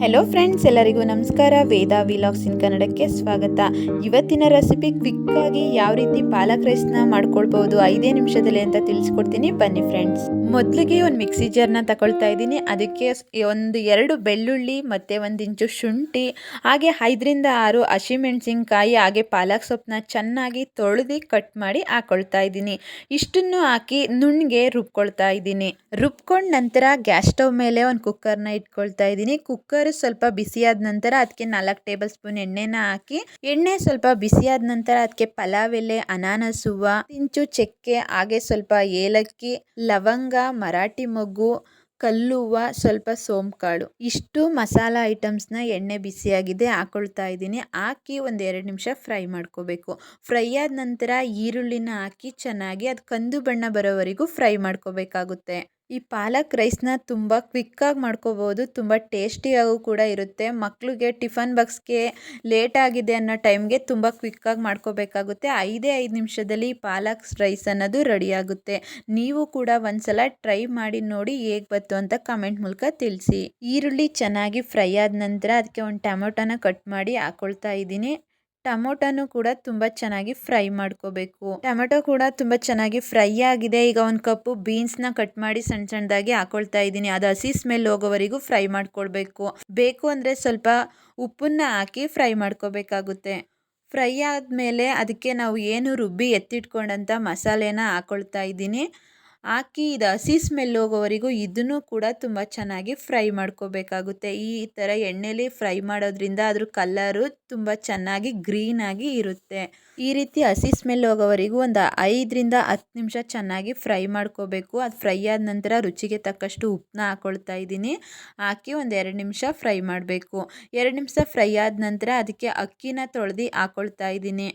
Hello friends ಎಲ್ಲರಿಗೂ ನಮಸ್ಕಾರ. ವೇದಾ vlogs ಇನ್ ಕನ್ನಡಕ್ಕೆ ಸ್ವಾಗತ. ಇವತ್ತಿನ ರೆಸಿಪಿ ಕ್ವಿಕ್ಕಾಗಿ ಯಾವ ರೀತಿ ಪಾಲಕ್ ರೈಸ್ನ ಮಾಡ್ಕೊಳ್ಬೋದು ಐದೇ ನಿಮಿಷದಲ್ಲಿ ಅಂತ ತಿಳಿಸ್ಕೊಡ್ತೀನಿ. ಬನ್ನಿ ಫ್ರೆಂಡ್ಸ್ ಮೊದಲಿಗೆ ಒಂದು ಮಿಕ್ಸಿ ಜಾರ್ನ ತಗೊಳ್ತಾ ಇದ್ದೀನಿ. ಅದಕ್ಕೆ ಒಂದು ಎರಡು ಬೆಳ್ಳುಳ್ಳಿ, ಮತ್ತು ಒಂದು ಇಂಚು ಶುಂಠಿ, ಹಾಗೆ ಐದರಿಂದ ಆರು ಹಸಿಮೆಣಸಿನ್ಕಾಯಿ, ಹಾಗೆ ಪಾಲಕ್ ಸೊಪ್ಪನ್ನ ಚೆನ್ನಾಗಿ ತೊಳೆದು ಕಟ್ ಮಾಡಿ ಹಾಕೊಳ್ತಾ ಇದ್ದೀನಿ. ಇಷ್ಟನ್ನು ಹಾಕಿ ನುಣ್ಣಗೆ ರುಬ್ಕೊಳ್ತಾ ಇದ್ದೀನಿ. ರುಬ್ಕೊಂಡ ನಂತರ ಗ್ಯಾಸ್ ಸ್ಟವ್ ಮೇಲೆ ಒಂದು ಕುಕ್ಕರ್ನ ಇಟ್ಕೊಳ್ತಾ ಇದ್ದೀನಿ. ಕುಕ್ಕರ್ ಸ್ವಲ್ಪ ಬಿಸಿಯಾದ ನಂತರ ಅದಕ್ಕೆ ನಾಲ್ಕು ಟೇಬಲ್ ಸ್ಪೂನ್ ಎಣ್ಣೆನ ಹಾಕಿ, ಎಣ್ಣೆ ಸ್ವಲ್ಪ ಬಿಸಿಯಾದ ನಂತರ ಅದಕ್ಕೆ ಪಲಾವ್ ಎಲೆ, ಅನಾನಸ್ ಹೂವು ಇಂಚು ಚಕ್ಕೆ, ಹಾಗೆ ಸ್ವಲ್ಪ ಏಲಕ್ಕಿ, ಲವಂಗ, ಮರಾಠಿ ಮೊಗ್ಗು ಕಲ್ಲುವ ಸ್ವಲ್ಪ ಸೋಂಕಾಳು ಇಷ್ಟು ಮಸಾಲ ಐಟಮ್ಸ್ನ ಎಣ್ಣೆ ಬಿಸಿಯಾಗಿದೆ ಹಾಕೊಳ್ತಾ ಇದ್ದೀನಿ. ಹಾಕಿ ಒಂದು ಎರಡು ನಿಮಿಷ ಫ್ರೈ ಮಾಡ್ಕೋಬೇಕು. ಫ್ರೈ ಆದ ನಂತರ ಈರುಳ್ಳಿನ ಹಾಕಿ ಚೆನ್ನಾಗಿ ಅದು ಕಂದು ಬಣ್ಣ ಬರೋವರೆಗೂ ಫ್ರೈ ಮಾಡ್ಕೋಬೇಕಾಗುತ್ತೆ. ಈ ಪಾಲಕ್ ರೈಸ್ನ ತುಂಬ ಕ್ವಿಕ್ಕಾಗಿ ಮಾಡ್ಕೋಬೋದು, ತುಂಬ ಟೇಸ್ಟಿಯಾಗೂ ಕೂಡ ಇರುತ್ತೆ. ಮಕ್ಕಳಿಗೆ ಟಿಫನ್ ಬಾಕ್ಸ್ಗೆ ಲೇಟ್ ಆಗಿದೆ ಅನ್ನೋ ಟೈಮ್ಗೆ ತುಂಬ ಕ್ವಿಕ್ಕಾಗಿ ಮಾಡ್ಕೋಬೇಕಾಗುತ್ತೆ. ಐದೇ ಐದು ನಿಮಿಷದಲ್ಲಿ ಈ ಪಾಲಕ್ ರೈಸ್ ಅನ್ನೋದು ರೆಡಿ ಆಗುತ್ತೆ ನೀವು ಕೂಡ ಒಂದ್ಸಲ ಟ್ರೈ ಮಾಡಿ ನೋಡಿ ಹೇಗೆ ಬಂತು ಅಂತ ಕಮೆಂಟ್ ಮೂಲಕ ತಿಳಿಸಿ. ಈರುಳ್ಳಿ ಚೆನ್ನಾಗಿ ಫ್ರೈ ಆದ ನಂತರ ಅದಕ್ಕೆ ಒಂದು ಟೊಮೊಟೊನ ಕಟ್ ಮಾಡಿ ಹಾಕೊಳ್ತಾ ಇದ್ದೀನಿ. ಟೊಮೊಟೊನು ಕೂಡ ತುಂಬ ಚೆನ್ನಾಗಿ ಫ್ರೈ ಮಾಡ್ಕೋಬೇಕು. ಟೊಮೆಟೊ ಕೂಡ ತುಂಬ ಚೆನ್ನಾಗಿ ಫ್ರೈ ಆಗಿದೆ. ಈಗ ಒಂದು ಕಪ್ಪು ಬೀನ್ಸ್ನ ಕಟ್ ಮಾಡಿ ಸಣ್ಣ ಸಣ್ಣದಾಗಿ ಹಾಕೊಳ್ತಾ ಇದ್ದೀನಿ. ಅದು ಹಸಿ ಸ್ಮೆಲ್ ಹೋಗೋವರೆಗೂ ಫ್ರೈ ಮಾಡ್ಕೊಳ್ಬೇಕು. ಬೇಕು ಅಂದರೆ ಸ್ವಲ್ಪ ಉಪ್ಪನ್ನ ಹಾಕಿ ಫ್ರೈ ಮಾಡ್ಕೋಬೇಕಾಗುತ್ತೆ. ಫ್ರೈ ಆದಮೇಲೆ ಅದಕ್ಕೆ ನಾವು ಏನು ರುಬ್ಬಿ ಎತ್ತಿಟ್ಕೊಂಡಂಥ ಮಸಾಲೆನ ಹಾಕೊಳ್ತಾ ಇದ್ದೀನಿ. ಹಾಕಿ ಇದು ಹಸಿ ಸ್ಮೆಲ್ ಹೋಗೋವರೆಗೂ ಇದನ್ನು ಕೂಡ ತುಂಬ ಚೆನ್ನಾಗಿ ಫ್ರೈ ಮಾಡ್ಕೋಬೇಕಾಗುತ್ತೆ. ಈ ಥರ ಎಣ್ಣೆಲಿ ಫ್ರೈ ಮಾಡೋದ್ರಿಂದ ಅದ್ರ ಕಲ್ಲರು ತುಂಬ ಚೆನ್ನಾಗಿ ಗ್ರೀನಾಗಿ ಇರುತ್ತೆ. ಈ ರೀತಿ ಹಸಿ ಸ್ಮೆಲ್ ಹೋಗೋವರೆಗೂ ಒಂದು ಐದರಿಂದ ಹತ್ತು ನಿಮಿಷ ಚೆನ್ನಾಗಿ ಫ್ರೈ ಮಾಡ್ಕೋಬೇಕು. ಅದು ಫ್ರೈ ಆದ ನಂತರ ರುಚಿಗೆ ತಕ್ಕಷ್ಟು ಉಪ್ಪನ್ನ ಹಾಕ್ಕೊಳ್ತಾ ಇದ್ದೀನಿ. ಹಾಕಿ ಒಂದು ಎರಡು ನಿಮಿಷ ಫ್ರೈ ಮಾಡಬೇಕು. ಎರಡು ನಿಮಿಷ ಫ್ರೈ ಆದ ನಂತರ ಅದಕ್ಕೆ ಅಕ್ಕಿನ ತೊಳೆದು ಹಾಕೊಳ್ತಾ ಇದ್ದೀನಿ.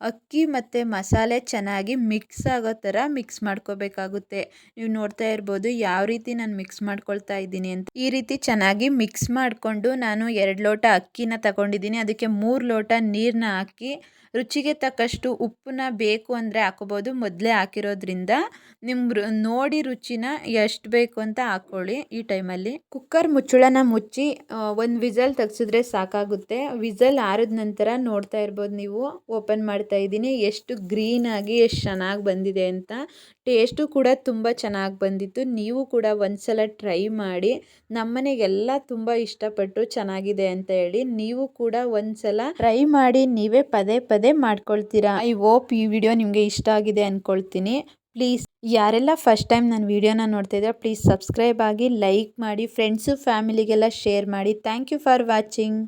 ಅಕ್ಕಿ ಮತ್ತು ಮಸಾಲೆ ಚೆನ್ನಾಗಿ ಮಿಕ್ಸ್ ಆಗೋ ಥರ ಮಿಕ್ಸ್ ಮಾಡ್ಕೋಬೇಕಾಗುತ್ತೆ. ನೀವು ನೋಡ್ತಾ ಇರ್ಬೋದು ಯಾವ ರೀತಿ ನಾನು ಮಿಕ್ಸ್ ಮಾಡ್ಕೊಳ್ತಾ ಇದ್ದೀನಿ ಅಂತ. ಈ ರೀತಿ ಚೆನ್ನಾಗಿ ಮಿಕ್ಸ್ ಮಾಡಿಕೊಂಡು ನಾನು ಎರಡು ಲೋಟ ಅಕ್ಕಿನ ತಗೊಂಡಿದ್ದೀನಿ. ಅದಕ್ಕೆ ಮೂರು ಲೋಟ ನೀರನ್ನ ಹಾಕಿ ರುಚಿಗೆ ತಕ್ಕಷ್ಟು ಉಪ್ಪನ್ನ ಬೇಕು ಅಂದರೆ ಹಾಕೋಬೋದು ಮೊದಲೇ ಹಾಕಿರೋದ್ರಿಂದ ನಿಮ್ಮ ನೋಡಿ ರುಚಿನ ಎಷ್ಟು ಬೇಕು ಅಂತ ಹಾಕ್ಕೊಳ್ಳಿ ಈ ಟೈಮಲ್ಲಿ ಕುಕ್ಕರ್ ಮುಚ್ಚಳನ ಮುಚ್ಚಿ ಒಂದು ವಿಸಲ್ ತೆಗ್ಸಿದ್ರೆ ಸಾಕಾಗುತ್ತೆ. ವಿಸಲ್ ಆರಿದ ನಂತರ ನೋಡ್ತಾ ಇರ್ಬೋದು ನೀವು, ಓಪನ್ ಮಾಡ್ತಾ ಇದ್ದೀನಿ. ಎಷ್ಟು ಗ್ರೀನಾಗಿ ಎಷ್ಟು ಚೆನ್ನಾಗಿ ಬಂದಿದೆ ಅಂತ. ಟೇಸ್ಟು ಕೂಡ ತುಂಬ ಚೆನ್ನಾಗಿ ಬಂದಿತ್ತು. ನೀವು ಕೂಡ ಒಂದ್ಸಲ ಟ್ರೈ ಮಾಡಿ. ನಮ್ಮನೆಗೆಲ್ಲ ತುಂಬ ಇಷ್ಟಪಟ್ಟು ಚೆನ್ನಾಗಿದೆ ಅಂತ ಹೇಳಿ ನೀವು ಕೂಡ ಒಂದ್ಸಲ ಟ್ರೈ ಮಾಡಿ, ನೀವೇ ಪದೇ ಪದೇ ಮಾಡ್ಕೊಳ್ತೀರಾ. ಐ ಹೋಪ್ ಈ ವಿಡಿಯೋ ನಿಮಗೆ ಇಷ್ಟ ಆಗಿದೆ ಅಂದ್ಕೊಳ್ತೀನಿ ಪ್ಲೀಸ್, ಯಾರೆಲ್ಲ ಫಸ್ಟ್ ಟೈಮ್ ನನ್ನ ವಿಡಿಯೋನ ನೋಡ್ತಾ ಇದ್ದಾರೆ, ಪ್ಲೀಸ್ ಸಬ್ಸ್ಕ್ರೈಬ್ ಆಗಿ ಲೈಕ್ ಮಾಡಿ, ಫ್ರೆಂಡ್ಸು ಫ್ಯಾಮಿಲಿಗೆಲ್ಲ ಶೇರ್ ಮಾಡಿ. Thank you for watching.